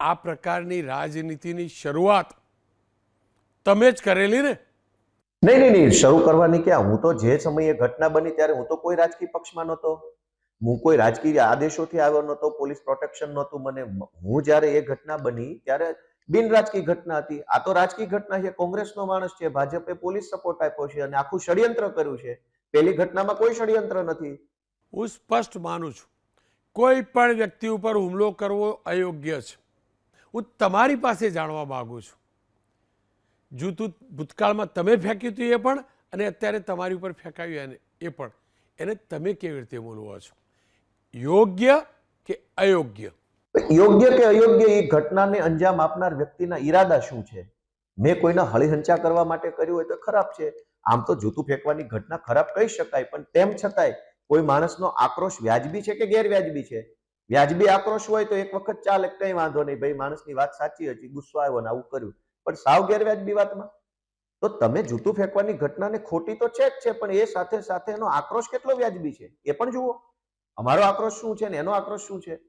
આ પ્રકારની રાજનીતિની શરૂઆત તમે જ કરેલી ને? નહીં નહીં નહીં શરૂ કરવાની ક્યાં? હું તો જે સમયે ઘટના બની ત્યારે હું તો કોઈ રાજકીય પક્ષમાં નહોતો. હું કોઈ રાજકીય આદેશોથી આવ્યો નહોતો પોલીસ પ્રોટેક્શન નહોતું મને. હું જ્યારે એ ઘટના બની ત્યારે બિન રાજકીય ઘટના હતી. આ તો રાજકીય ઘટના છે કોંગ્રેસનો માણસ છે ભાજપે પોલીસ સપોર્ટ આપ્યો છે અને આખું ષડયંત્ર કર્યું છે. પેલી ઘટનામાં કોઈ ષડયંત્ર નથી. હું સ્પષ્ટ માનું છું કોઈ પણ વ્યક્તિ ઉપર હુમલો કરવો અયોગ્ય છે. હું તમારી પાસે જાણવા માગું છું. જૂતું ભૂતકાળમાં તમે ફેંક્યું હતું એ પણ, અને અત્યારે તમારી ઉપર ફેંકાયું એને, એ પણ. એને તમે કેવી રીતે બોલવો છો? યોગ્ય કે અયોગ્ય? યોગ્ય કે અયોગ્ય એ ઘટનાને અંજામ આપનાર વ્યક્તિના ઈરાદા શું છે? મેં કોઈના હળીહંચા કરવા માટે કર્યું હોય તો ખરાબ છે. આમ તો જૂતું ફેંકવાની ઘટના ખરાબ કહી શકાય, પણ તેમ છતાંય કોઈ માણસનો આક્રોશ વ્યાજબી છે કે ગેરવ્યાજબી છે? વ્યાજબી આક્રોશ હોય તો એક વખત ચાલે કઈ વાંધો નહીં. ભાઈ, માણસની વાત સાચી હતી, ગુસ્સો આવ્યો ને આવું કર્યું. પણ સાવ ગેરવ્યાજબી વાતમાં. તો તમે જૂતું ફેંકવાની ઘટનાને ખોટી તો છે જ છે, પણ એ સાથે સાથે એનો આક્રોશ કેટલો વ્યાજબી છે? એ પણ જુઓ. અમારો આક્રોશ શું છે ને એનો આક્રોશ શું છે?